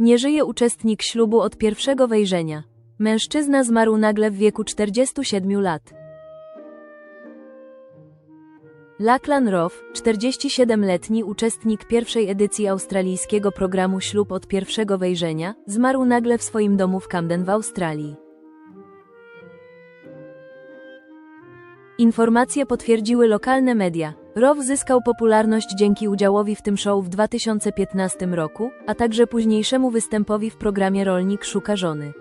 Nie żyje uczestnik ślubu od pierwszego wejrzenia. Mężczyzna zmarł nagle w wieku 47 lat. Lachlan Roth, 47-letni uczestnik pierwszej edycji australijskiego programu Ślub od pierwszego wejrzenia, zmarł nagle w swoim domu w Camden w Australii. Informacje potwierdziły lokalne media. Roth zyskał popularność dzięki udziałowi w tym show w 2015 roku, a także późniejszemu występowi w programie Rolnik szuka żony.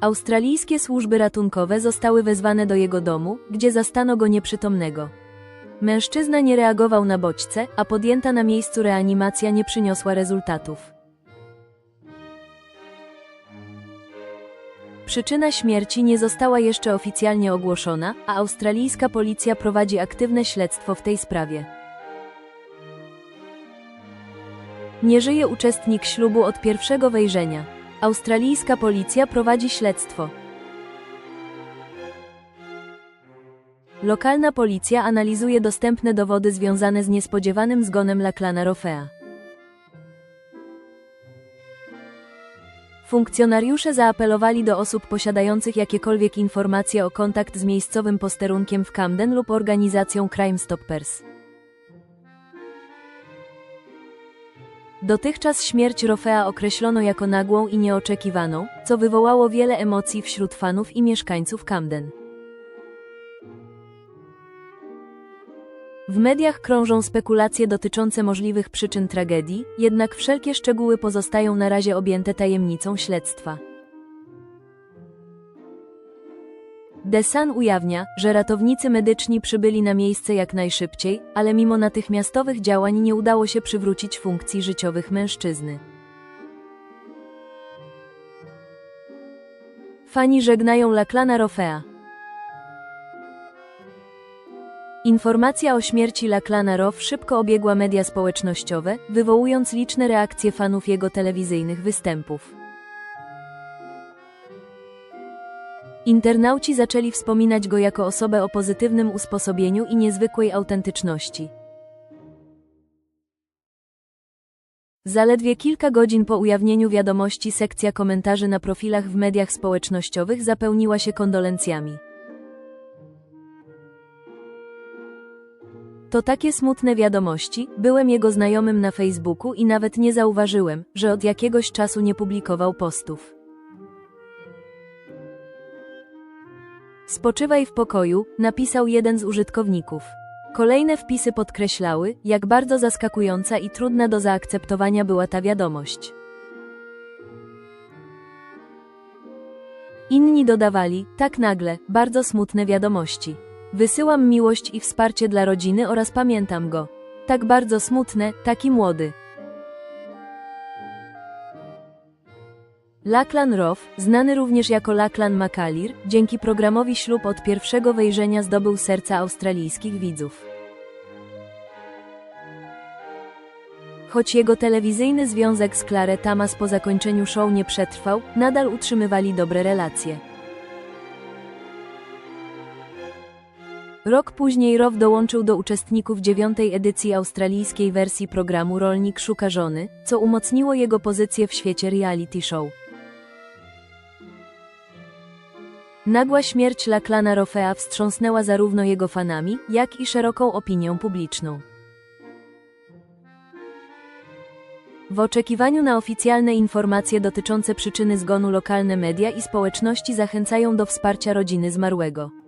Australijskie służby ratunkowe zostały wezwane do jego domu, gdzie zastano go nieprzytomnego. Mężczyzna nie reagował na bodźce, a podjęta na miejscu reanimacja nie przyniosła rezultatów. Przyczyna śmierci nie została jeszcze oficjalnie ogłoszona, a australijska policja prowadzi aktywne śledztwo w tej sprawie. Nie żyje uczestnik ślubu od pierwszego wejrzenia. Australijska policja prowadzi śledztwo. Lokalna policja analizuje dostępne dowody związane z niespodziewanym zgonem Laclana Rofea. Funkcjonariusze zaapelowali do osób posiadających jakiekolwiek informacje o kontakt z miejscowym posterunkiem w Camden lub organizacją Crime Stoppers. Dotychczas śmierć Rofea określono jako nagłą i nieoczekiwaną, co wywołało wiele emocji wśród fanów i mieszkańców Camden. W mediach krążą spekulacje dotyczące możliwych przyczyn tragedii, jednak wszelkie szczegóły pozostają na razie objęte tajemnicą śledztwa. The Sun ujawnia, że ratownicy medyczni przybyli na miejsce jak najszybciej, ale mimo natychmiastowych działań nie udało się przywrócić funkcji życiowych mężczyzny. Fani żegnają Laclana Rofea. Informacja o śmierci Laclana Roth szybko obiegła media społecznościowe, wywołując liczne reakcje fanów jego telewizyjnych występów. Internauci zaczęli wspominać go jako osobę o pozytywnym usposobieniu i niezwykłej autentyczności. Zaledwie kilka godzin po ujawnieniu wiadomości sekcja komentarzy na profilach w mediach społecznościowych zapełniła się kondolencjami. To takie smutne wiadomości, byłem jego znajomym na Facebooku i nawet nie zauważyłem, że od jakiegoś czasu nie publikował postów. Spoczywaj w pokoju, napisał jeden z użytkowników. Kolejne wpisy podkreślały, jak bardzo zaskakująca i trudna do zaakceptowania była ta wiadomość. Inni dodawali, tak nagle, bardzo smutne wiadomości. Wysyłam miłość i wsparcie dla rodziny oraz pamiętam go. Tak bardzo smutne, taki młody. Lachlan Roth, znany również jako Lachlan Macalir, dzięki programowi Ślub od pierwszego wejrzenia zdobył serca australijskich widzów. Choć jego telewizyjny związek z Clare Thomas po zakończeniu show nie przetrwał, nadal utrzymywali dobre relacje. Rok później Row dołączył do uczestników dziewiątej edycji australijskiej wersji programu Rolnik szuka żony, co umocniło jego pozycję w świecie reality show. Nagła śmierć Laclana Rofea wstrząsnęła zarówno jego fanami, jak i szeroką opinią publiczną. W oczekiwaniu na oficjalne informacje dotyczące przyczyny zgonu lokalne media i społeczności zachęcają do wsparcia rodziny zmarłego.